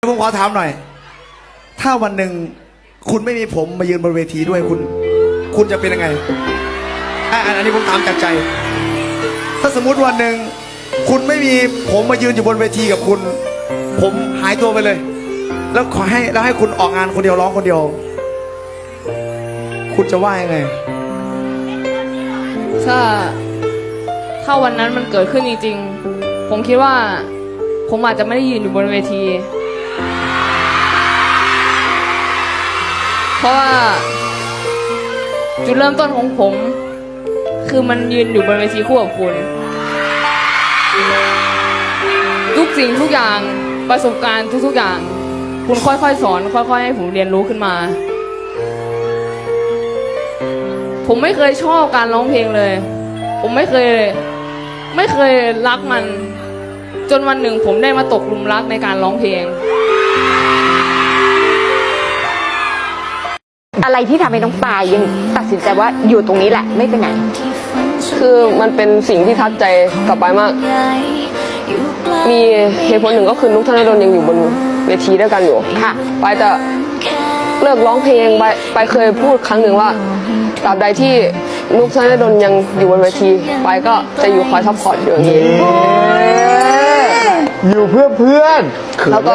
ผมขอถามหน่อย ถ้าวันหนึ่งคุณไม่มีผมมายืนบนเวทีด้วยคุณ คุณจะเป็นยังไงอะอันอันนี้ผมถามจากใจ ถ้าสมมุติวันหนึ่งคุณไม่มีผมมายืนอยู่บนเวทีกับคุณ ผมหายตัวไปเลย แล้วขอให้แล้วให้คุณออกงานคนเดียวร้องคนเดียว คุณจะว่ายังไง ถ้าถ้าวันนั้นมันเกิดขึ้นจริงๆ ผมคิดว่า ผมอาจจะไม่ได้ยืนอยู่บนเวที เพราะว่าจุดเริ่มต้นของผม คือมันยืนอยู่บนเวทีคู่กับคุณ ทุกสิ่งทุกอย่างประสบการณ์ทุกๆอย่าง คุณค่อยๆสอน ค่อยๆให้ผมเรียนรู้ขึ้นมา ผมไม่เคยชอบการร้องเพลงเลย ผมไม่เคย ไม่เคยรักมัน จนวันหนึ่งผมได้มาตกหลุมรักในการร้องเพลง อะไรที่ทำให้น้องปายยังตัดสินใจว่าอยู่ตรงนี้แหละไม่ไปไหน คือมันเป็นสิ่งที่ทัดใจกลับไปมาก มีเหตุผลหนึ่งก็คือนุกธนดลยังอยู่บนเวทีด้วยกันอยู่ค่ะไปจะเลิกร้องเพลงไปไปเคยพูดครั้งหนึ่งว่าตราบใดที่นุกธนดลยังอยู่บนเวทีไปก็จะอยู่คอยซัพพอร์ตอยู่อย่างนี้ อยู่เพื่อเพื่อนแล้วก็